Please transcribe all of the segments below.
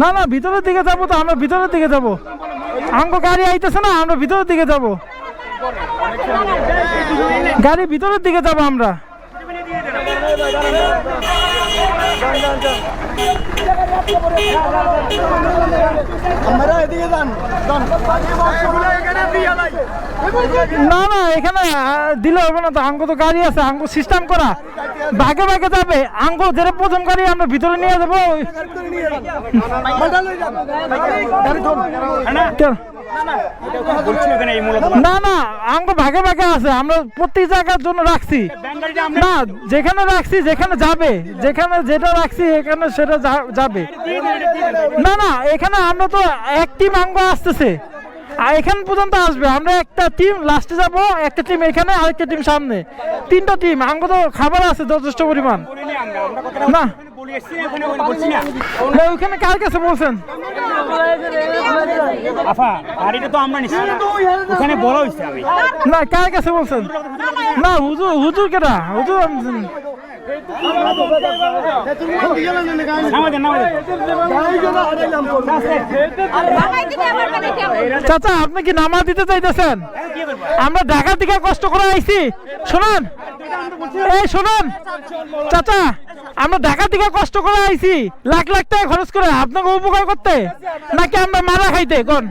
না না, ভিতরের দিকে যাব তো, আমরা ভিতরের দিকে যাব। আঙ্গ গাড়ি আইতেছে না, আমরা ভিতরের দিকে যাব। গাড়ি ভিতরের দিকে যাব আমরা। আমরা এদিকে যান যান না না এখানে দিলে হবে না তো আঙ্গ তো গাড়ি আছে আঙ্গ সিস্টেম করা। ভাগে ভাগে যাবে আঙ্গ যেটা প্রথম গাড়ি আমরা ভিতরে নিয়ে যাব। না না আঙ্গ ভাগে ভাগে আছে আমরা প্রত্যেক জায়গার জন্য রাখছি। না যেখানে রাখছি যেখানে যাবে যেখানে যেটা রাখছি এখানে সেটা যাবে। না না এখানে আমরা তো এক টিম আঙ্গ আসতেছে। আর এখান পর্যন্ত আসবে আমরা একটা টিম লাস্টে যাব একটা টিম এখানে আরেকটা টিম সামনে। তিনটা টিম আঙ্গ তো খাবার আছে যথেষ্ট পরিমাণ। আমরা আমরা না ওইখানে কার কাছে বলছেন? আফা গাড়িটা তো আমরা নিচ্ছি না। ওখানে বড় হয়েছে আমি। না কার কাছে বলছেন? হুজুর হুজুর কেটা হুজুর চাচা আপনি কি নামা দিতে চাইতেছেন? আমরা ঢাকা থেকে কষ্ট করে আইছি। শোনান। এই শোনান। চাচা আমরা ঢাকা থেকে কষ্ট করে আইছি লাখ লাখ টাকা খরচ করে আপনাকে উপকার করতে? নাকি আমরা মারা খাইতে? কোন?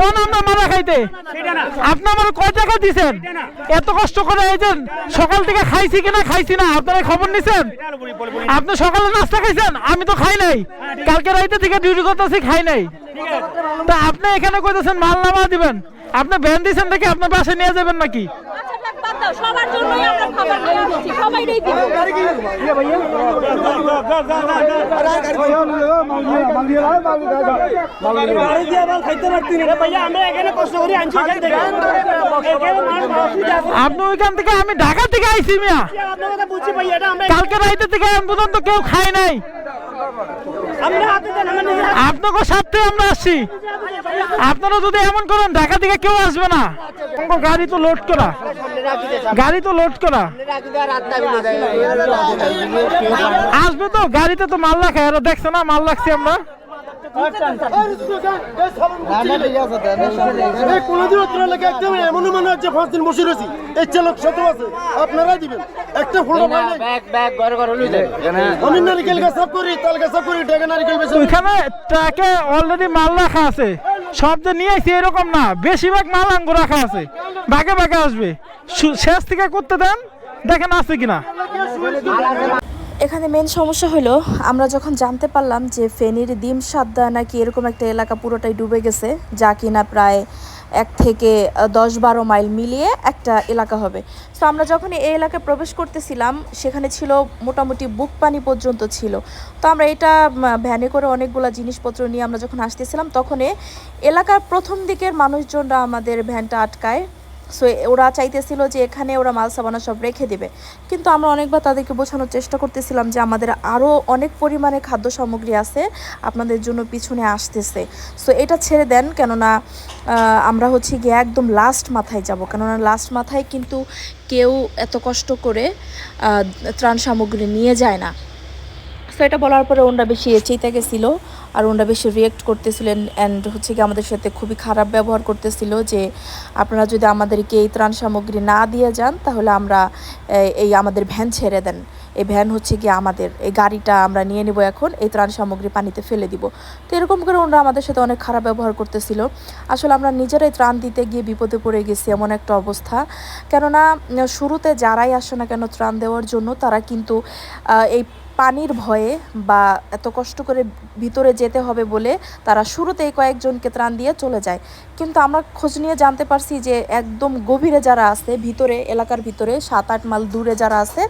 কোন আমরা মারা খাইতে? আপনি আমার কয় টাকা দিছেন? এত কষ্ট করে আইছেন সকাল থেকে খাইছি কিনা খাইছি না আপনারা খবর নিছেন? আপনি সকালে নাস্তা খাইছেন? আমি তো খাই নাই। কালকে রাইতে থেকে ডিউটি করতেছি খাই নাই। তা আপনি এখানে কইতেছেন মাল নামা দিবেন। আপনি ভ্যান দিয়েছেন নাকি আপনার বাসায় নিয়ে যাবেন নাকি? সবার জন্যই আমরা খাবার নিয়ে আসছি দিব আপনি ওইখান থেকে আমি ঢাকা থেকে আইছি মিয়া। কালকে রাইতে থেকে এখন পর্যন্ত কেউ খায় নাই। আপনাকে সাথে আমরা আসছি। আপনারা যদি এমন করেন, ঢাকা থেকে কেউ আসবে না। গাড়ি তো লোড করা। গাড়ি তো লোড করা। আসবে তো গাড়িতে তো মাল রাখা এরা দেখছে না মাল রাখছি আমরা। এই কোনদিন তোরা লাগে একদম এমন মনে হচ্ছে পাঁচ দিন বসে রয়েছি। এই চালক সাথে আছে। আপনারাই দিবেন। একটা আমি নারিকেল গাছ সাফ করি তাল গাছ সাফ করি ডেকে নারিকেল বেশি ওইখানে ট্রাকে অলরেডি মাল রাখা আছে। যে নিয়ে আসি এরকম না। বেশিরভাগ মাল আঙ্গু রাখা আছে। ভাগে ভাগে আসবে। শেষ থেকে করতে দেন, দেখেন আছে কিনা। এখানে মেন সমস্যা হলো আমরা যখন জানতে পারলাম যে ফেনীর দিম সাদ্দা নাকি এরকম একটা এলাকা পুরোটাই ডুবে গেছে, যা কিনা প্রায় এক থেকে দশ বারো মাইল মিলিয়ে একটা এলাকা হবে। তো আমরা যখন এই এলাকায় প্রবেশ করতেছিলাম, সেখানে ছিল মোটামুটি বুক পানি পর্যন্ত ছিল। তো আমরা এটা ভ্যানে করে অনেকগুলো জিনিসপত্র নিয়ে আমরা যখন আসতেছিলাম, তখন এলাকার প্রথম দিকের মানুষজনরা আমাদের ভ্যানটা আটকায়। সো ওরা চাইতেছিল যে এখানে ওরা মাল সাবানা সব রেখে দেবে। কিন্তু আমরা অনেকবার তাদেরকে বোঝানোর চেষ্টা করতেছিলাম যে আমাদের আরও অনেক পরিমাণে খাদ্য সামগ্রী আছে আপনাদের জন্য পিছনে আসতেছে। সো এটা ছেড়ে দেন কেননা আমরা হচ্ছে গিয়ে একদম লাস্ট মাথায় যাব। কেননা লাস্ট মাথায় কিন্তু কেউ এত কষ্ট করে ত্রাণ সামগ্রী নিয়ে যায় না। সো এটা বলার পরে ওনরা বেশি চেতে গেছিল আর ওনরা বেশি রিয়েক্ট করতেছিলেন অ্যান্ড হচ্ছে কি আমাদের সাথে খুবই খারাপ ব্যবহার করতেছিল যে আপনারা যদি আমাদেরকে এই ত্রাণ সামগ্রী না দিয়ে যান, তাহলে আমরা এই- আমাদের ভ্যান ছেড়ে দেন। এই ভ্যান হচ্ছে কি আমাদের, এই গাড়িটা আমরা নিয়ে নেব এখন, এই ত্রাণ সামগ্রী পানিতে ফেলে দিব। তো এরকম করে ওনরা আমাদের সাথে অনেক খারাপ ব্যবহার করতেছিল। আসলে আমরা নিজেরাই ত্রাণ দিতে গিয়ে বিপদে পড়ে গেছি এমন একটা অবস্থা। কেননা, শুরুতে যারাই আসে না কেন ত্রাণ দেওয়ার জন্য, তারা কিন্তু এই পানির ভয়ে বা এত কষ্ট করে ভিতরে যেতে হবে বলে তারা শুরুতেই কয়েকজনকে ত্রাণ দিয়ে চলে যায়। কিন্তু আমরা খোঁজ নিয়ে জানতে পারছি যে একদম গভীরে যারা আছে, ভিতরে, এলাকার ভিতরে সাত আট মাইল দূরে যারা আছে,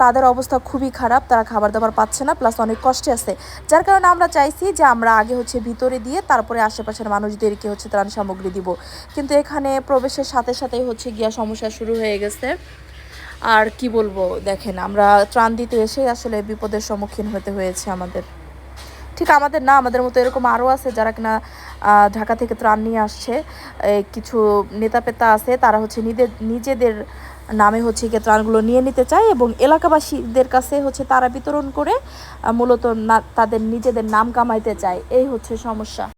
তাদের অবস্থা খুবই খারাপ, তারা খাবার দাবার পাচ্ছে না, প্লাস অনেক কষ্টে আছে। যার কারণে আমরা চাইছি যে আমরা আগে হচ্ছে ভিতরে দিয়ে তারপরে আশেপাশের মানুষদেরকে হচ্ছে ত্রাণ সামগ্রী দিব। কিন্তু এখানে প্রবেশের সাথে সাথেই হচ্ছে গিয়া সমস্যা শুরু হয়ে গেছে। আর কি বলব, দেখেন, আমরা ত্রাণ দিতে এসেই আসলে বিপদের সম্মুখীন হতে হয়েছে আমাদের। ঠিক আমাদের না, আমাদের মতো এরকম আরও আছে যারা কিনা ঢাকা থেকে ত্রাণ নিয়ে আসছে। কিছু নেতা পেতা আছে, তারা হচ্ছে নিজেদের নিজেদের নামে হচ্ছে গিয়ে ত্রাণগুলো নিয়ে নিতে চায় এবং এলাকাবাসীদের কাছে হচ্ছে তারা বিতরণ করে মূলত না, তাদের নিজেদের নাম কামাইতে চায়। এই হচ্ছে সমস্যা।